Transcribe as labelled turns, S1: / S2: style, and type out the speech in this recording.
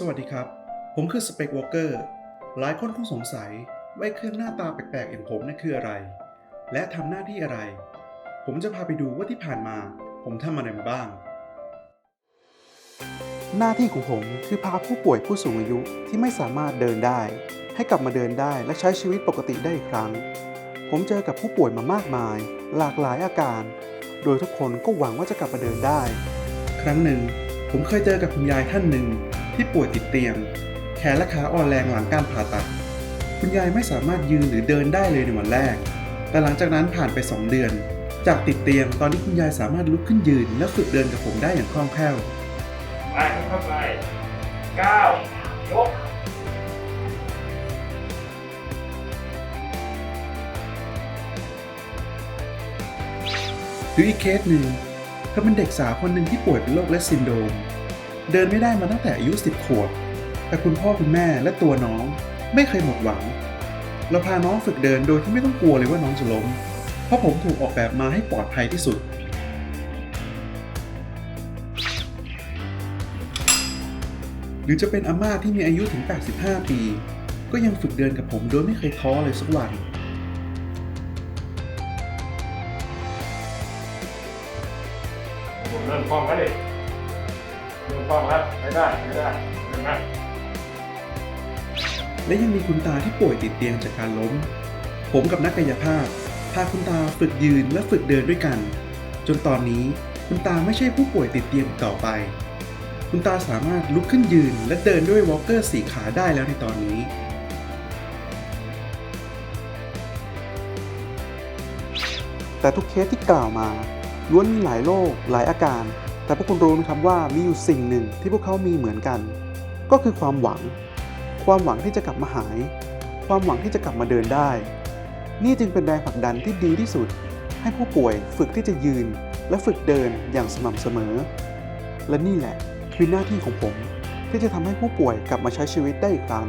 S1: สวัสดีครับ ผมคือสเปกวอลเกอร์ หลายคนคงสงสัยว่าเครื่องหน้าตาแปลกๆอย่างผมนั่นคืออะไร และทำหน้าที่อะไร ผมจะพาไปดูว่าที่ผ่านมา ผมทำอะไรมาบ้าง หน้าที่ของผมคือพาผู้ป่วยผู้สูงอายุที่ไม่สามารถเดินได้ ให้กลับมาเดินได้และใช้ชีวิตปกติได้อีกครั้ง ผมเจอกับผู้ป่วยมามากมาย หลากหลายอาการ โดยทุกคนก็หวังว่าจะกลับมาเดินได้ ครั้งหนึ่ง ผมเคยเจอกับคุณยายท่านหนึ่ง ที่ป่วยติดเตียง แขนและขาอ่อนแรงหลังการผ่าตัด คุณยายไม่สามารถยืนหรือเดินได้เลยในวันแรก แต่หลังจากนั้นผ่านไป 2 เดือน จากติดเตียงตอนนี้คุณยายสามารถลุกขึ้นยืน และฝึกเดินกับผมได้อย่างคล่องแคล่ว
S2: ไปเข้าไปเก้ายก
S1: หรืออีกเคสหนึ่งเธอเป็นเด็กสาวคนหนึ่งที่ป่วยเป็นโรคเลสซินโดรม เดินไม่ได้มาตั้งแต่อายุ 10 ขวบ แต่คุณพ่อคุณแม่และตัวน้องไม่เคยหมดหวัง เราพาน้องฝึกเดินโดยที่ไม่ต้องกลัวเลยว่าน้องจะล้ม เพราะผมถูกออกแบบมาให้ปลอดภัยที่สุด หรือจะเป็นอาม่าที่มีอายุถึง 85 ปี ก็ยังฝึกเดินกับผมโดยไม่เคยท้อเลยสักวัน
S2: ผมเริ่มคล่องแล้วดิ เริ่มคล่องแล้วไม่ได้ไม่ได้เห็นไหม
S1: และยังมีคุณตาที่ป่วยติดเตียงจากการล้ม ผมกับนักกายภาพ พาคุณตาฝึกยืนและฝึกเดินด้วยกัน จนตอนนี้คุณตาไม่ใช่ผู้ป่วยติดเตียงอีกต่อไป คุณตาสามารถลุกขึ้นยืนและเดินด้วยวอล์กเกอร์สีขาได้แล้วในตอนนี้ แต่ทุกเคสที่กล่าวมาล้วนมีหลายโรคหลายอาการ แต่พวกคุณรู้ไหมครับว่ามีอยู่สิ่งหนึ่งที่พวกเขามีเหมือนกัน ก็คือความหวัง ความหวังที่จะกลับมาหาย ความหวังที่จะกลับมาเดินได้ นี่จึงเป็นแรงผลักดันที่ดีที่สุด ให้ผู้ป่วยฝึกที่จะยืน และฝึกเดินอย่างสม่ำเสมอ และนี่แหละคือหน้าที่ของผม ที่จะทำให้ผู้ป่วยกลับมาใช้ชีวิตได้อีกครั้ง